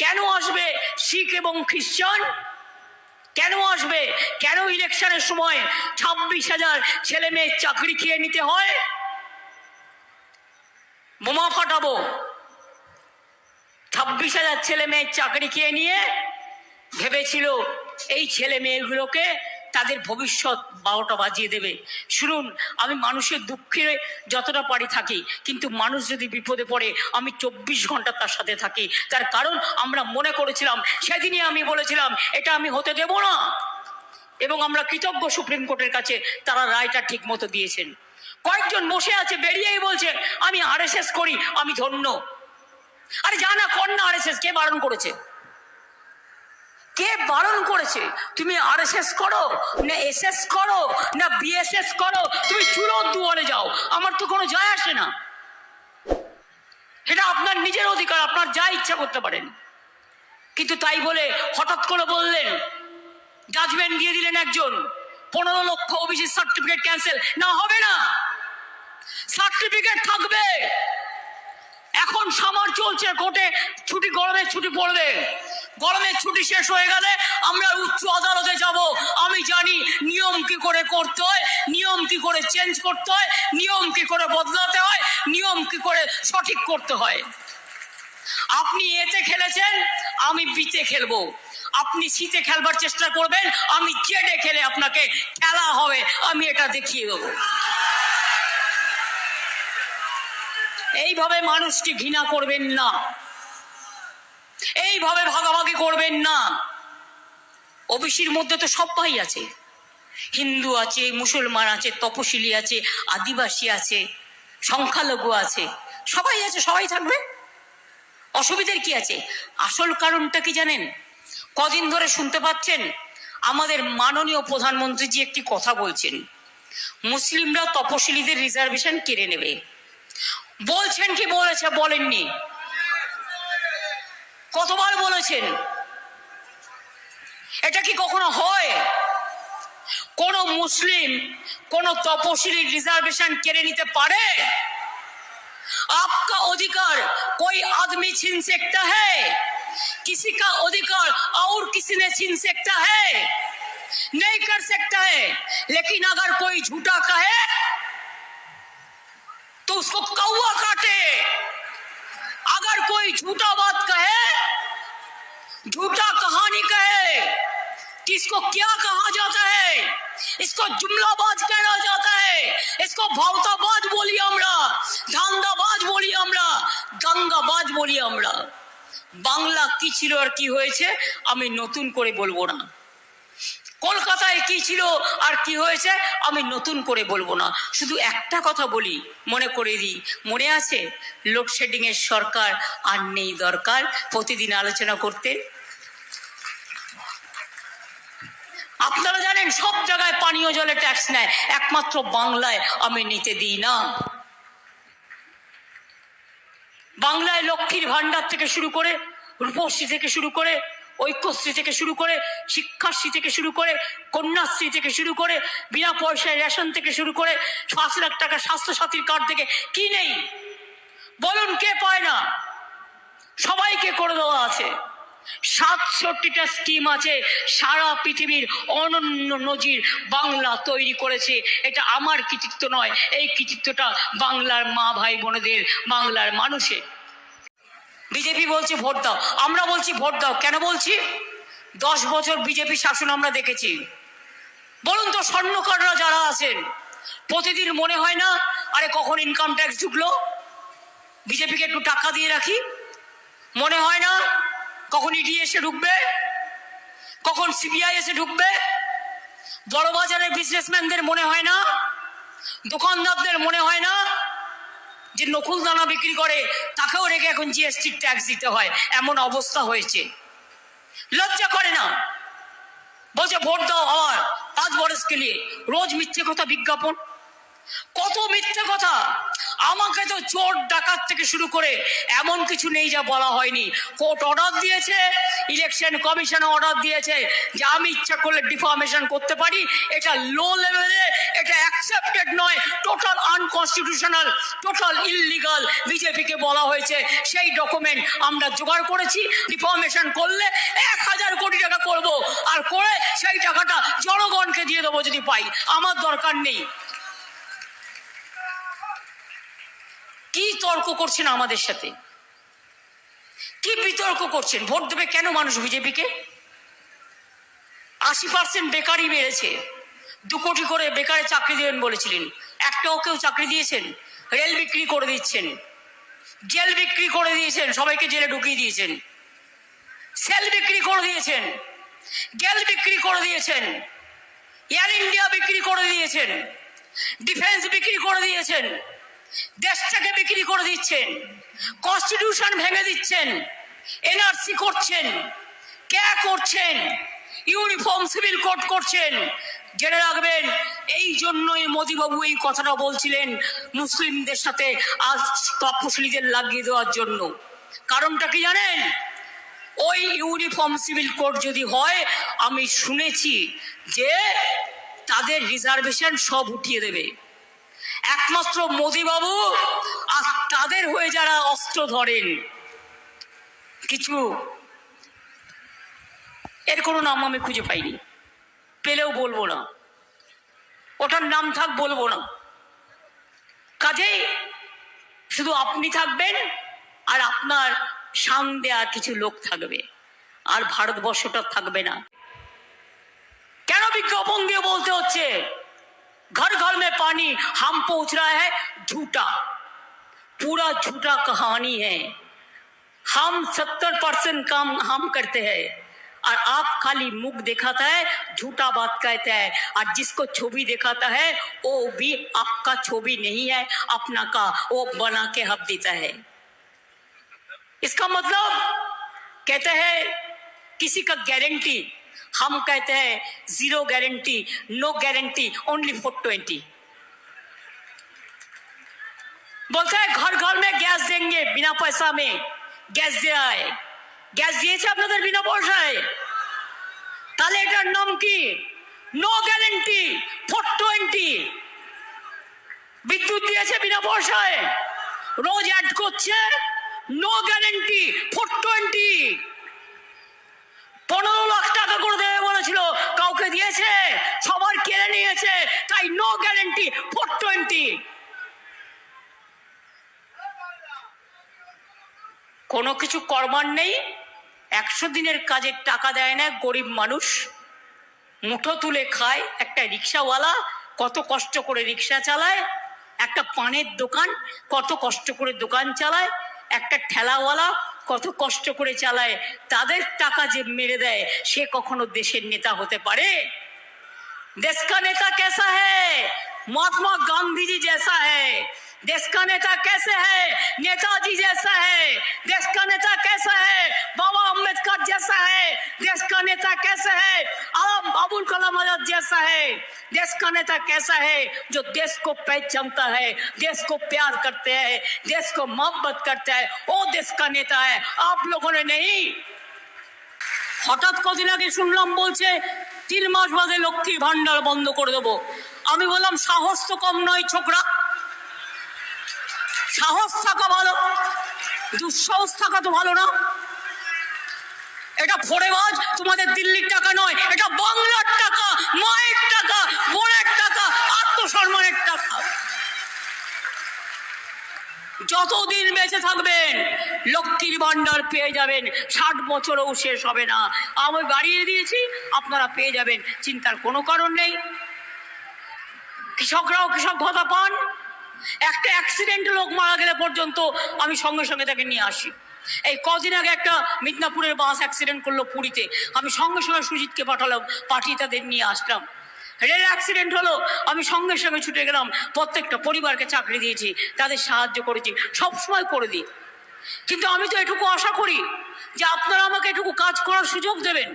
কেন আসবে শিখ এবং খ্রিস্টান কেন আসবে? কেন ইলেকশনের সময় ছাব্বিশ হাজার ছেলে মেয়ের চাকরি খেয়ে নিতে হয়? বোমা ফাটাবো। ছাব্বিশ হাজার ছেলে মেয়ের চাকরি খেয়ে নিয়ে ভেবেছিল এই ছেলে মেয়েগুলোকে তাদের ভবিষ্যৎ বারোটা বাজিয়ে দেবে। শুনুন, আমি মানুষের দুঃখে যতটা পারি থাকি, কিন্তু মানুষ যদি বিপদে পড়ে, আমি চব্বিশ ঘণ্টা তার সাথে থাকি। তার কারণ আমরা মনে করেছিলাম, সেদিনই আমি বলেছিলাম, এটা আমি হতে দেব না। এবং আমরা কৃতজ্ঞ সুপ্রিম কোর্টের কাছে তারা রায়টা ঠিক মতো দিয়েছেন। কয়েকজন বসে আছে, বেরিয়েই বলছে, আমি আরএসএস করি, আমি ধন্য। আরে জানা না আরএসএস, কে বারণ করেছে? কে বারণ করেছে? তুমি আর এস এস করো, না এস এস করো, না বিএসএস করো, তুমি চুলো দুয়ারে যাও। আমার তো কোনো যায় আসে না। এটা আপনার নিজের অধিকার, আপনার যা ইচ্ছা করতে পারেন। কিন্তু তাই বলে হঠাৎ করে বললেন জাজমেন্ট দিয়ে দিলেন একজন। পনেরো লক্ষ ওবিসি সার্টিফিকেট ক্যান্সেল না, হবে না। সার্টিফিকেট থাকবে। এখন সামার চলছে, কোর্টে ছুটি গরমের ছুটি পড়বে। গরমের ছুটি শেষ হয়ে গেলে আমরা উচ্চ আদালতে যাব। আমি জানি নিয়ম কি করে করতে হয়, নিয়ম কি করে চেঞ্জ করতে হয়, নিয়ম কি করে বদলাতে হয়, নিয়ম কি করে সঠিক করতে হয়। আপনি এতে খেলেছেন, আমি বিতে খেলব। আপনি শীতে খেলবার চেষ্টা করবেন, আমি জেডে খেলে আপনাকে খেলা হবে, আমি এটা দেখিয়ে দেবো। এইভাবে মানুষকে ঘৃণা করবেন না। এইভাবে ভাগাভাগি করবেন না। ওবিসির মধ্যে তো সবাই আছে। হিন্দু আছে, মুসলমান আছে, তপশিলি আছে, আদিবাসী আছে, সংখ্যালঘু আছে, সবাই আছে, সবাই থাকবে। অসুবিধার কি আছে? আসল কারণটা কি জানেন? কদিন ধরে শুনতে পাচ্ছেন, আমাদের মাননীয় প্রধানমন্ত্রীজি একটি কথা বলছেন। মুসলিমরা তপশিলিদের রিজার্ভেশন কেড়ে নেবে। বলছেন কি বলেছে বলেননি। কতবার বলেছেন এটা কি কখনো হয় কোন মুসলিম কোন তপশিলি রিজার্ভেশন কেড়ে নিতে পারে आपका अधिकार कोई आदमी छीन सकता है किसी का अधिकार और किसी ने छीन सकता है नहीं कर सकता है लेकिन अगर कोई झूठा कहे तो उसको कौआ काटे अगर कोई झूठा बात कहे झूठा कहानी कहे कि इसको क्या कहा जाता है इसको जुमलाबाज कहना जाता है इसको भावताबाज बोली আমরা ধান্দাবাজ বলি আমরা দাঙ্গাবাজ বলি আমরা বাংলা কি ছিল আর কি হয়েছে আমি নতুন করে বলবো না কলকাতায় কি ছিল আর কি হয়েছে আমি নতুন করে বলবো না শুধু একটা কথা বলি মনে করে দিই মনে আছে লোডশেডিং এর সরকার আর নেই দরকার প্রতিদিন আলোচনা করতে আপনারা জানেন, সব জায়গায় পানীয় জলে ট্যাক্স নেয়। একমাত্র বাংলায় আমি নিতে দিই না। বাংলায় লক্ষ্মীর ভান্ডার থেকে শুরু করে, রূপশ্রী থেকে শুরু করে, ঐক্যশ্রী থেকে শুরু করে, শিক্ষাশ্রী থেকে শুরু করে, কন্যাশ্রী থেকে শুরু করে, বিনা পয়সায় রেশন থেকে শুরু করে, পাঁচ লাখ টাকা স্বাস্থ্যসাথীর কার্ড থেকে কি নেই? বলুন, কে পায় না? সবাইকে করে দেওয়া আছে। সাতষট্টিটা স্কিম আছে। সারা পৃথিবীর অনন্য নজির বাংলা তৈরি করেছে। এটা আমার কৃতিত্ব নয়, এই কৃতিত্বটা বাংলার মা ভাই বোনেদের, বাংলার মানুষের বিজেপি বলছে, ভোট দাও। আমরা বলছি, ভোট দাও। কেন বলছি? দশ বছর বিজেপি শাসন আমরা দেখেছি। বলুন তো, স্বর্ণকাররা যারা আছেন, প্রতিদিন মনে হয় না, আরে কখন ইনকাম ট্যাক্স ঢুকলো? বিজেপিকে একটু টাকা দিয়ে রাখি। মনে হয় না কখন ইডি এসে ঢুকবে? কখন সিবিআই এসে ঢুকবে? বড় বাজারের বিজনেসম্যানদের মনে হয় না? দোকানদারদের মনে হয় না? যে নকুল দানা বিক্রি করে, তাকেও রেখে এখন জিএসটি ট্যাক্স দিতে হয়। এমন অবস্থা হয়েছে। লজ্জা করে না? বলছে, ভোট দাও আবার পাঁচ বরসকে নিয়ে রোজ মিথ্যে কথা বিজ্ঞাপন। কত মিথ্যে কথা? আমাকে তো চোর ডাকাত থেকে শুরু করে এমন কিছু নেই যা বলা হয়নি। কোর্ট অর্ডার দিয়েছে, ইলেকশন কমিশন অর্ডার দিয়েছে, যে আমি ইচ্ছা করলে ডিফর্মেশন করতে পারি, এটা লো লেভেলে এটা অ্যাকসেপ্টেড নয় টোটাল আনকনস্টিটিউশনাল টোটাল ইললিগাল বিজেপিকে বলা হয়েছে। সেই ডকুমেন্ট আমরা জোগাড় করেছি, ডিফর্মেশন করলে এক হাজার কোটি টাকা করব, আর করে সেই টাকাটা জনগণকে দিয়ে দেবো যদি পাই। আমার দরকার নেই। কি তর্ক করছেন আমাদের সাথে? কি বিতর্ক করছেন? ভোট দেবে কেন মানুষ বিজেপিকে? আশি পার্সেন্ট বেকারই বেড়েছে। দু কোটি করে বেকারে চাকরি দেবেন বলেছিলেন। একটাও কেউ চাকরি দিয়েছেন? রেল বিক্রি করে দিচ্ছেন। জেল বিক্রি করে দিয়েছেন। সবাইকে জেলে ঢুকিয়ে দিয়েছেন। সেল বিক্রি করে দিয়েছেন। গেল বিক্রি করে দিয়েছেন। এয়ার ইন্ডিয়া বিক্রি করে দিয়েছেন। ডিফেন্স বিক্রি করে দিয়েছেন। দেশটাকে বিক্রি করে দিচ্ছেন। কনস্টিটিউশন ভেঙে দিচ্ছেন। এনআরসি করছেন। কে করছেন? ইউনিফর্ম সিভিল কোড করছেন। জেনে রাখবেন, এই জন্যই মোদীবাবু এই কথাটা বলছিলেন মুসলিমদের সাথে আজ তপশিলীদের লাগিয়ে দেওয়ার জন্য। কারণটা কি জানেন? ওই ইউনিফর্ম সিভিল কোড যদি হয়, আমি শুনেছি যে তাদের রিজার্ভেশন সব উঠিয়ে দেবে। একমাত্র মোদিবাবু আর তাদের হয়ে যারা অস্ত্র ধরেন। কিছু এর কোনো নাম আমি খুঁজে পাইনি। পেলেও বলব না। ওটার নাম থাক বলব না। কাজেই শুধু আপনি থাকবেন আর আপনার সামনে আর কিছু লোক থাকবে। আর ভারতবর্ষটা থাকবে না। কেন বিজ্ঞাপন দিয়ে বলতে হচ্ছে? घर घर में पानी हम पहुँच रहा है, झूठा। पूरा झूठा कहानी है। हम सत्तर परसेंट काम हम करते हैं। और आप खाली मुख दिखाता है, झूठा बात कहता है। और जिसको छवि दिखाता है, वो भी आपका छवि नहीं है, अपना का, वो बना के हब देता है। इसका मतलब कहते हैं, किसी का गारंटी हम कहते हैं zero guarantee no guarantee only four twenty बोलते हैं घर घर में गैस देंगे बिना पैसा में গ্যাস দেওয়া হয় গ্যাস দিয়েছে আপনাদের বিনা পয়সায় তাহলে এটার নাম কি নো গ্যারেন্টি ফোর টোয়েন্টি বিদ্যুৎ দিয়েছে বিনা পয়সায় রোজ অ্যাড করছে নো গ্যারেন্টি ফোর টোয়েন্টি পনেরো লাখ টাকা করে দেবে বলেছিল। কাউকে দিয়েছে? সবার কেড়ে নিয়েছে। তাই নো গ্যারেন্টি ফোর টোয়েন্টি কোনো কিছু করবার নেই। একশো দিনের কাজের টাকা দেয় না গরিব মানুষ। মুঠো তুলে খায় একটা রিক্সাওয়ালা, কত কষ্ট করে রিক্সা চালায়। একটা পানের দোকান, কত কষ্ট করে দোকান চালায়। একটা ঠেলাওয়ালা কত কষ্ট করে চালায়, তাদের টাকা যে মেরে দেয়, সে কখনো দেশের নেতা হতে পারে? দেশ কা নেতা কেসা হ্যাঁ महात्मा गांधी जी जैसा है देश का नेता कैसे है नेताजी जैसा है देश का नेता कैसा है बाबा अम्बेडकर जैसा है देश का नेता कैसा है आलम अबुल कलाम आजाद जैसा है देश का नेता कैसा है जो देश को पहचानता है देश को प्यार करते हैं देश को मोहब्बत करता है वो देश का नेता है आप लोगों ने नहीं হঠাৎ কদিন আগে শুনলাম বলছে তিন মাস বাদে লক্ষ্মীর ভান্ডার বন্ধ করে দেবো আমি বললাম, সাহস তো কম নয় ছোকরা। সাহস থাকা ভালো, দুঃসাহস থাকা তো ভালো না। এটা ফোরেবাজ, তোমাদের দিল্লির টাকা নয়, এটা বাংলার টাকা, মায়ের টাকা, বোনের টাকা, আত্মসম্মানের টাকা। যতদিন বেঁচে থাকবেন, লক্ষ্মীর ভান্ডার পেয়ে যাবেন, ষাট বছরও শেষ হবে না। আমি বাড়িয়ে দিয়েছি, আপনারা পেয়ে যাবেন, চিন্তার কোনো কারণ নেই। কৃষকরাও কৃষক ভাতা পান একটা অ্যাক্সিডেন্টে লোক মারা গেলে পর্যন্ত আমি সঙ্গে সঙ্গে তাকে নিয়ে আসি। এই কদিন আগে একটা মিদনাপুরের বাস অ্যাক্সিডেন্ট করল পুরীতে। আমি সঙ্গে সঙ্গে সুজিতকে পাঠালাম, পাঠিয়ে তাদের নিয়ে আসলাম। রেল অ্যাক্সিডেন্ট হলো, আমি সঙ্গে সঙ্গে ছুটে গেলাম, প্রত্যেকটা পরিবারকে চাকরি দিয়েছি, তাদের সাহায্য করেছি, সব সময় করে দিই। কিন্তু আমি তো এটুকু আশা করি যে আপনারা আমাকে এটুকু কাজ করার সুযোগ দেবেন।